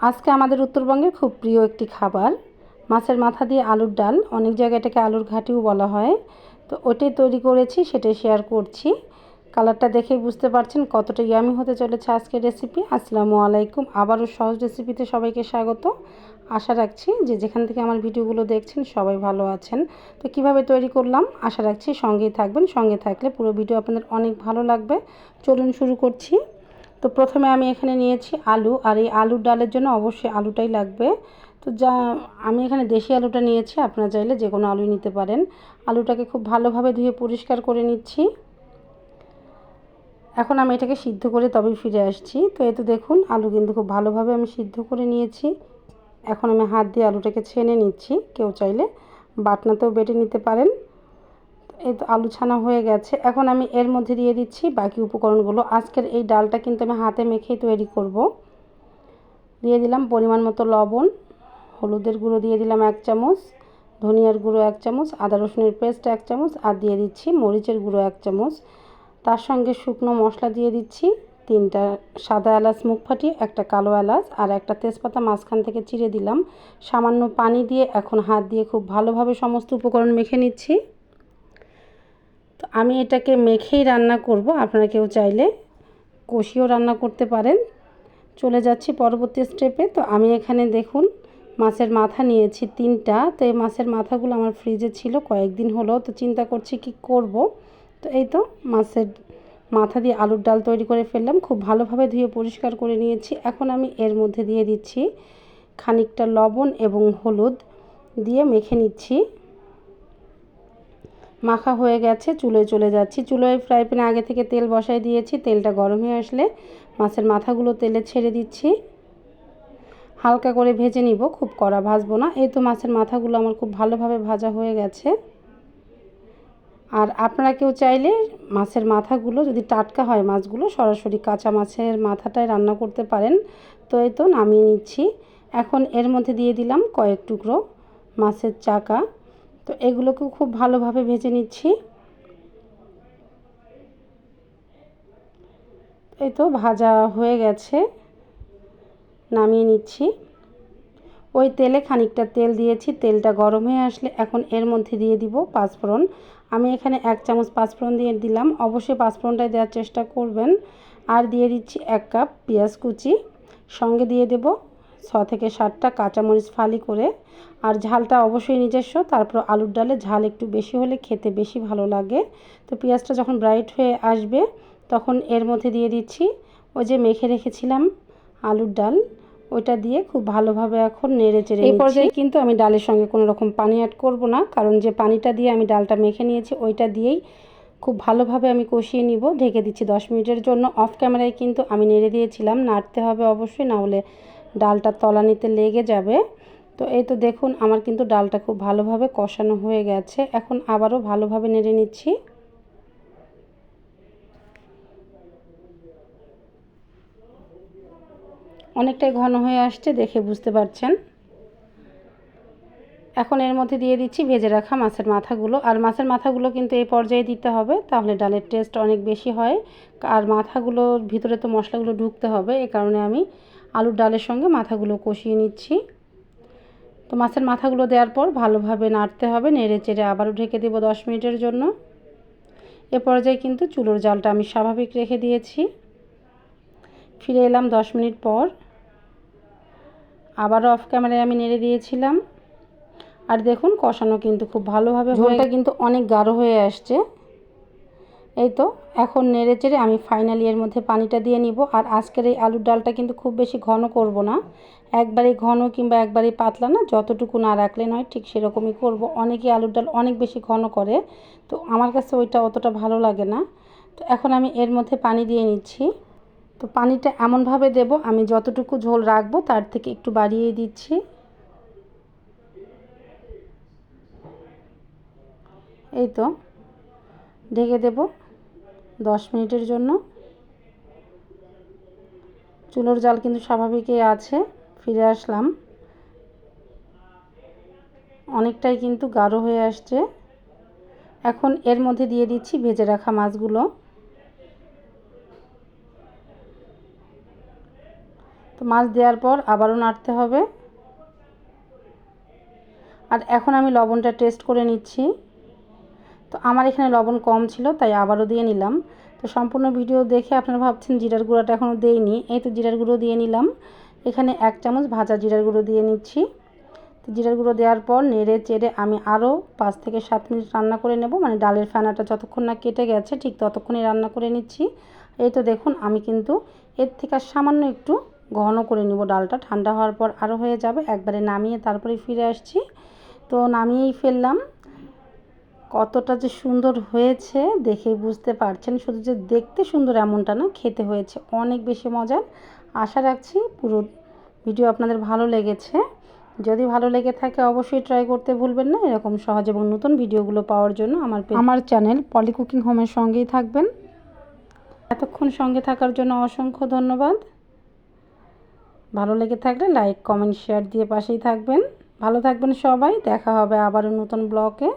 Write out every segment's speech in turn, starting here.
আজকে আমাদের উত্তরবঙ্গের খুব প্রিয় একটি খাবার। মাছের মাথা দিয়ে আলুর ডাল। অনেক জায়গায় এটাকে আলুর ঘাটিও বলা হয়। তো ওটাই তৈরি করেছি, সেটাই শেয়ার করছি। কালারটা দেখেই বুঝতে পারছেন কতটা ইয়ামি হতে চলেছে আজকের রেসিপি আসসালামু আলাইকুম। আবারও সহজ রেসিপিতে সবাইকে স্বাগত। আশা রাখছি যে যেখান থেকে আমার ভিডিওগুলো দেখছেন সবাই ভালো আছেন। তো কীভাবে তৈরি করলাম? আশা রাখছি সঙ্গেই থাকবেন। সঙ্গে থাকলে পুরো ভিডিও আপনাদের অনেক ভালো লাগবে। চলুন শুরু করছি। তো প্রথমে আমি এখানে নিয়েছি আলু, আর এই আলুর ডালের জন্য অবশ্যই আলুটাই লাগবে। তো যা, আমি এখানে দেশি আলুটা নিয়েছি, আপনারা চাইলে যে কোনো আলুই নিতে পারেন। আলুটাকে খুব ভালোভাবে ধুয়ে পরিষ্কার করে নিচ্ছি। এখন আমি এটাকে সিদ্ধ করে তবেই ফিরে আসছি। তো এতে দেখুন, আলু কিন্তু খুব ভালোভাবে আমি সিদ্ধ করে নিয়েছি। এখন আমি হাত দিয়ে আলুটাকে ছেনে নিচ্ছি, কেউ চাইলে বাটনাতেও বেটে নিতে পারেন। এই তো আলু ছানা হয়ে গেছে। এখন আমি এর মধ্যে দিয়ে দিচ্ছি বাকি উপকরণগুলো। আজকের এই ডালটা কিন্তু আমি হাতে মেখেই তৈরি করব। দিয়ে দিলাম পরিমাণ মতো লবণ, হলুদের গুঁড়ো দিয়ে দিলাম এক চামচ, ধনিয়ার গুঁড়ো এক চামচ, আদা রসুনের পেস্ট এক চামচ, আর দিয়ে দিচ্ছি মরিচের গুঁড়ো এক চামচ। তার সঙ্গে শুকনো মশলা দিয়ে দিচ্ছি তিনটা সাদা এলাচ মুখ ফাটিয়ে, একটা কালো এলাচ, আর একটা তেজপাতা মাঝখান থেকে চিড়ে দিলাম। সামান্য পানি দিয়ে এখন হাত দিয়ে খুব ভালোভাবে সমস্ত উপকরণ মেখে নিচ্ছি। আমি এটাকে মেখেই রান্না করব। আপনারা কেউ চাইলে কষিয়েও রান্না করতে পারেন। চলে যাচ্ছি পরবর্তী স্টেপে তো আমি এখানে দেখুন, মাছের মাথা নিয়েছি তিনটা। তো এই মাছের মাথাগুলো আমার ফ্রিজে ছিল কয়েকদিন হলো। তো চিন্তা করছি কি করব? তো এই তো মাছের মাথা দিয়ে আলুর ডাল তৈরি করে ফেললাম। খুব ভালোভাবে ধুয়ে পরিষ্কার করে নিয়েছি। এখন আমি এর মধ্যে দিয়ে দিচ্ছি খানিকটা লবণ এবং হলুদ দিয়ে মেখে নিচ্ছি। মাখা হয়ে গেছে, চুলোয় চলে যাচ্ছি। চুলোয় ফ্রাই প্যানে আগে থেকে তেল বসাই দিয়েছি, তেলটা গরম হয়ে আসলে মাছের মাথাগুলো তেলে ছেড়ে দিচ্ছি। হালকা করে ভেজে নিব, খুব কড়া ভাজবো না। এই তো মাছের মাথাগুলো আমার খুব ভালোভাবে ভাজা হয়ে গেছে। আর আপনারা কেউ চাইলে মাছের মাথাগুলো, যদি টাটকা হয় মাছগুলো, সরাসরি কাঁচা মাছের মাথাটায় রান্না করতে পারেন। তো এই তো নামিয়ে নিচ্ছি। এখন এর মধ্যে দিয়ে দিলাম কয়েক টুকরো মাছের চাকা। তো এগুলোকেও খুব ভালোভাবে ভেজে নিচ্ছি। এই তো ভাজা হয়ে গেছে, নামিয়ে নিচ্ছি। ওই তেলে খানিকটা তেল দিয়েছি, তেলটা গরম হয়ে আসলে এখন এর মধ্যে দিয়ে দিব পাঁচফোড়ন। আমি এখানে এক চামচ পাঁচফোড়ন দিয়ে দিলাম, অবশ্যই পাঁচফোড়নটাই দেওয়ার চেষ্টা করবেন। আর দিয়ে দিচ্ছি এক কাপ পেঁয়াজ কুচি, সঙ্গে দিয়ে দেব ছ থেকে সাতটা কাঁচামরিচ ফালি করে আর ঝালটা অবশ্যই নিজস্ব তারপর আলুর ডালে ঝাল একটু বেশি হলে খেতে বেশি ভালো লাগে। তো পেঁয়াজটা যখন ব্রাইট হয়ে আসবে তখন এর মধ্যে দিয়ে দিচ্ছি ওই যে মেখে রেখেছিলাম আলুর ডাল ওইটা দিয়ে খুব ভালোভাবে এখন নেড়ে চেড়ে এই পর্যায়ে কিন্তু আমি ডালের সঙ্গে কোনো রকম পানি অ্যাড করব না কারণ যে পানিটা দিয়ে আমি ডালটা মেখে নিয়েছি ওইটা দিয়েই খুব ভালোভাবে আমি কষিয়ে নিব। ঢেকে দিচ্ছি দশ মিনিটের জন্য। অফ ক্যামেরায় কিন্তু আমি নেড়ে দিয়েছিলাম নাড়তে হবে অবশ্যই না হলে ডালটা তলানিতে লেগে যাবে। তো এই তো দেখুন, আমার কিন্তু ডালটা খুব ভালোভাবে কষানো হয়ে গেছে। এখন আবারও ভালোভাবে নেড়ে নিচ্ছি। অনেকটাই ঘন হয়ে আসছে, দেখে বুঝতে পারছেন। এখন এর মধ্যে দিয়ে দিচ্ছি ভেজে রাখা মাছের মাথাগুলো। আর মাছের মাথাগুলো কিন্তু এই পর্যায়ে দিতে হবে, তাহলে ডালের টেস্ট অনেক বেশি হয়। আর মাথাগুলোর ভিতরে তো মশলাগুলো ঢুকতে হবে, এ কারণে আমি আলুর ডালের সঙ্গে মাথাগুলো কষিয়ে নিচ্ছি। তো মাছের মাথাগুলো দেওয়ার পর ভালোভাবে নাড়তে হবে, নেড়ে চেড়ে আবারও ঢেকে দেবো দশ মিনিটের জন্য। এ পর্যায়ে কিন্তু চুলোর জালটা আমি স্বাভাবিক রেখে দিয়েছি। ফিরে এলাম দশ মিনিট পর। আবারও অফ ক্যামেরায় আমি নেড়ে দিয়েছিলাম। আর দেখুন কষানো কিন্তু খুব ভালোভাবে ঝোলটা কিন্তু অনেক গাঢ় হয়ে আসছে। এই তো এখন নেড়ে চেড়ে আমি ফাইনালি এর মধ্যে পানিটা দিয়ে নিব। আর আজকের এই আলুর ডালটা কিন্তু খুব বেশি ঘন করব না। একবারে ঘন কিংবা একবারে পাতলা না যতটুকু না রাখলে নয় ঠিক সেরকমই করব। অনেকে আলুর ডাল অনেক বেশি ঘন করে তো আমার কাছে ওইটা অতটা ভালো লাগে না। তো এখন আমি এর মধ্যে পানি দিয়ে নিচ্ছি। তো পানিটা এমনভাবে দেব আমি যতটুকু ঝোল রাখব তার থেকে একটু বাড়িয়ে দিচ্ছি। এই তো, ঢেকে দেব দশ মিনিটের জন্য। চুলোর জাল কিন্তু স্বাভাবিকই আছে, ফিরে আসলাম। অনেকটাই কিন্তু গাঢ় হয়ে আসছে। এখন এর মধ্যে দিয়ে দিচ্ছি ভেজে রাখা মাছগুলো। তো মাছ দেওয়ার পর আবারও নাড়তে হবে। আর এখন আমি লবণটা টেস্ট করে নিচ্ছি। তো আমার এখানে লবণ কম ছিল, তাই আবারও দিয়ে নিলাম। তো সম্পূর্ণ ভিডিও দেখে আপনারা ভাবছেন জিরার গুঁড়োটা এখনও দেইনি। এই তো জিরার গুঁড়ো দিয়ে নিলাম। এখানে এক চামচ ভাজা জিরার গুঁড়ো দিয়ে নিচ্ছি। তো জিরার গুঁড়ো দেওয়ার পর নেড়ে চেড়ে আমি আরও পাঁচ থেকে সাত মিনিট রান্না করে নেব। মানে ডালের ফেনাটা যতক্ষণ না কেটে গেছে, ঠিক ততক্ষণই রান্না করে নিচ্ছি। এই তো দেখুন, আমি কিন্তু এর থেকে আর সামান্য একটু ঘন করে নিব ডালটা। ঠান্ডা হওয়ার পর আরও হয়ে যাবে। একবারে নামিয়ে তারপরে ফিরে আসছি। তো নামিয়েই ফেললাম। কতটা যে সুন্দর হয়েছে দেখে বুঝতে পারছেন। শুধু যে দেখতে সুন্দর এমনটা না খেতে হয়েছে অনেক বেশি মজার আশা রাখছি পুরো ভিডিও আপনাদের ভালো লেগেছে। যদি ভালো লেগে থাকে অবশ্যই ট্রাই করতে ভুলবেন না। এরকম সহজ এবং নতুন ভিডিওগুলো পাওয়ার জন্য আমার আমার চ্যানেল পলি কুকিং হোমের সঙ্গেই থাকবেন। এতক্ষণ সঙ্গে থাকার জন্য অসংখ্য ধন্যবাদ। ভালো লেগে থাকলে লাইক কমেন্ট শেয়ার দিয়ে পাশেই থাকবেন। ভালো থাকবেন সবাই। দেখা হবে আবারও নতুন ব্লকে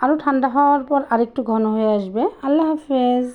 আরও ঠান্ডা হওয়ার পর আরেকটু ঘন হয়ে আসবে। আল্লাহ হাফেজ।